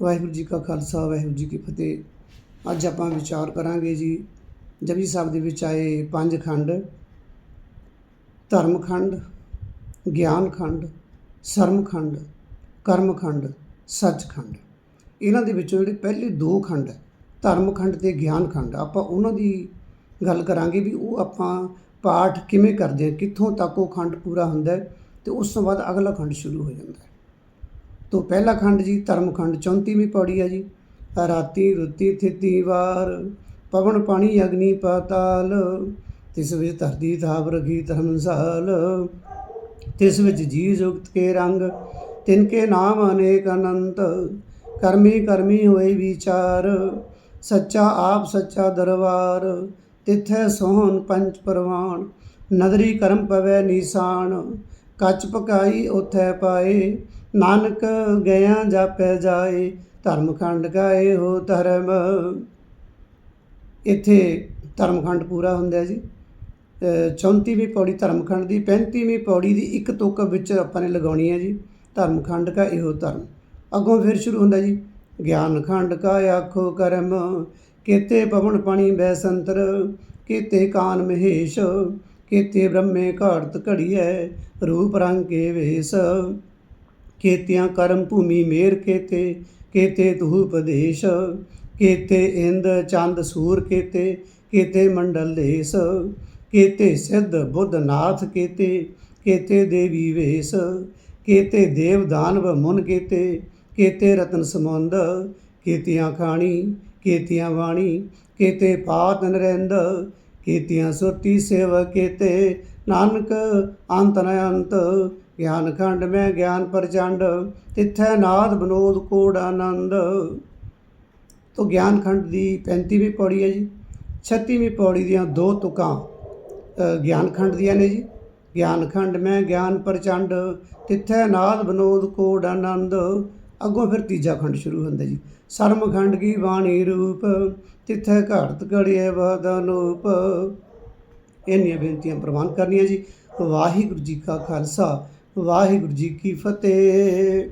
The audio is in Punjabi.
ਵਾਹਿਗੁਰੂ ਜੀ ਕਾ ਖਾਲਸਾ, ਵਾਹਿਗੁਰੂ ਜੀ ਕੀ ਫਤਿਹ। ਅੱਜ ਆਪਾਂ ਵਿਚਾਰ ਕਰਾਂਗੇ ਜੀ, ਜਪਜੀ ਸਾਹਿਬ ਦੇ ਵਿੱਚ ਆਏ ਪੰਜ ਖੰਡ। ਧਰਮ ਖੰਡ, ਗਿਆਨ ਖੰਡ, ਸਰਮ ਖੰਡ, ਕਰਮ ਖੰਡ, ਸੱਚ ਖੰਡ। ਇਹਨਾਂ ਦੇ ਵਿੱਚੋਂ ਜਿਹੜੇ ਪਹਿਲੇ ਦੋ ਖੰਡ ਹੈ, ਧਰਮ ਖੰਡ ਤੇ ਗਿਆਨ ਖੰਡ, ਆਪਾਂ ਉਹਨਾਂ ਦੀ ਗੱਲ ਕਰਾਂਗੇ ਵੀ ਉਹ ਆਪਾਂ ਪਾਠ ਕਿਵੇਂ ਕਰਦੇ ਹਾਂ, ਕਿੱਥੋਂ ਤੱਕ ਉਹ ਖੰਡ ਪੂਰਾ ਹੁੰਦਾ ਹੈ ਤੇ ਉਸ ਤੋਂ ਬਾਅਦ ਅਗਲਾ ਖੰਡ ਸ਼ੁਰੂ ਹੋ ਜਾਂਦਾ ਹੈ। ਤੋ ਪਹਿਲਾ ਖੰਡ ਜੀ, ਧਰਮ ਖੰਡ 34ਵੀਂ ਪੌੜੀ ਹੈ ਜੀ। ਰਾਤੀ ਰੁੱਤੀ ਥਿਤੀ ਵਾਰ, ਪਵਨ ਪਾਣੀ, ਅਗਨੀ ਪਾਤਾਲ। ਤਿਸ ਵਿੱਚ ਧਰਤੀ ਥਾਪ ਰਖੀ ਧਰਮਸਾਲ ਤਿਸ ਵਿੱਚ ਜੀ ਜੁਗਤ ਕੇ ਰੰਗ, ਤਿਨ ਕੇ ਨਾਮ ਅਨੇਕ ਅਨੰਤ। ਕਰਮੀ ਕਰਮੀ ਹੋਏ ਵਿਚਾਰ, ਸੱਚਾ ਆਪ ਸੱਚਾ ਦਰਬਾਰ। ਤਿਥੈ ਸੋਹਣ ਪੰਚ ਪਰਵਾਨ ਨਦਰੀ ਕਰਮ ਪਵੈ ਨੀਸਾਨ। ਕੱਚ ਪਕਾਈ ਉਥੈ ਪਾਏ ਨਾਨਕ ਗਿਆ ਜਾਪੈ ਜਾਏ ਧਰਮ ਖੰਡ ਗਾਏ ਹੋ ਧਰਮ। ਇੱਥੇ ਧਰਮਖੰਡ ਪੂਰਾ ਹੁੰਦਾ ਜੀ। ਅ, 34ਵੀਂ ਪੌੜੀ ਧਰਮਖੰਡ ਦੀ 35ਵੀਂ ਪੌੜੀ ਦੀ ਇੱਕ ਤੁਕ ਵਿੱਚ ਆਪਾਂ ਨੇ ਲਗਾਉਣੀ ਹੈ ਜੀ। ਧਰਮਖੰਡ ਕਾ ਇਹੋ ਧਰਮ। ਅੱਗੋਂ ਫਿਰ ਸ਼ੁਰੂ ਹੁੰਦਾ ਜੀ ਗਿਆਨ ਖੰਡ ਕਾ ਆਖੋ ਕਰਮ। ਕੇਤੇ ਪਵਨ ਪਾਣੀ ਬੈ ਸੰਤਰ ਕੇਤੇ ਕਾਨ ਮਹੇਸ਼ ਕੇਤੇ ਬ੍ਰਹਮੇ ਘਾੜਤ ਘੜੀਐ ਰੂਪ ਰੰਗ ਕੇ ਵੇਸ। ਕੇਤਿਆਂ ਕਰਮ ਭੂਮੀ ਮੇਰ ਕੇਤੇ ਕੇਤੇ ਤੁਹ ਉਪਦੇਸ਼ ਕੇਤੇ ਇੰਦ ਚੰਦ ਸੂਰ ਕੇਤੇ ਕੇਤੇ ਮੰਡਲ ਦੇਸ, ਕੇਤੇ ਸਿੱਧ ਬੁੱਧ ਨਾਥ ਕੇਤੇ ਕੇਤੇ ਦੇਵੀ ਵੇਸ, ਕੇਤੇ ਦੇਵ ਦਾਨਵ ਮੁਨ ਕੇਤੇ ਕੇਤੇ ਰਤਨ ਸਮੁੰਦ, ਕੇਤੀਆਂ ਖਾਣੀ, ਕੇਤੀਆਂ ਵਾਣੀ, ਕੇਤੇ ਪਾਤ ਨਰਿੰਦ, ਕੇਤੀਆਂ ਸੁਰਤੀ ਸੇਵ ਕੇਤੇ, ਨਾਨਕ ਅੰਤ ਨ ਅੰਤ ਗਿਆਨ ਖੰਡ ਮੈਂ ਗਿਆਨ ਪ੍ਰਚੰਡ ਤਿੱਥੈ ਨਾਦ ਬਨੋਦ ਕੋੜ ਆਨੰਦ। ਤੋ ਗਿਆਨ ਖੰਡ ਦੀ 35ਵੀਂ ਪੌੜੀ ਹੈ ਜੀ 36ਵੀਂ ਪੌੜੀ ਦੀਆਂ ਦੋ ਤੁਕਾਂ ਅ, ਗਿਆਨ ਖੰਡ ਦੀਆਂ ਨੇ ਜੀ। ਗਿਆਨ ਖੰਡ ਮੈਂ ਗਿਆਨ ਪ੍ਰਚੰਡ ਤਿੱਥੈ ਨਾਦ ਬਨੋਦ ਕੋੜ ਆਨੰਦ। ਅੱਗੋਂ ਫਿਰ ਤੀਜਾ ਖੰਡ ਸ਼ੁਰੂ ਹੁੰਦਾ ਜੀ। ਸਰਮ ਖੰਡ ਕੀ ਬਾਣੀ ਰੂਪ ਤਿੱਥੈ ਘੜਤ ਘੜਿਐ ਬਦਨੂਪ ਇੰਨੀਆਂ ਬੇਨਤੀਆਂ ਪ੍ਰਵਾਨ ਕਰਨੀਆਂ ਜੀ। ਵਾਹਿਗੁਰੂ ਜੀ ਕਾ ਖਾਲਸਾ। ਵਾਹਿਗੁਰੂ ਜੀ ਕੀ ਫਤਿਹ।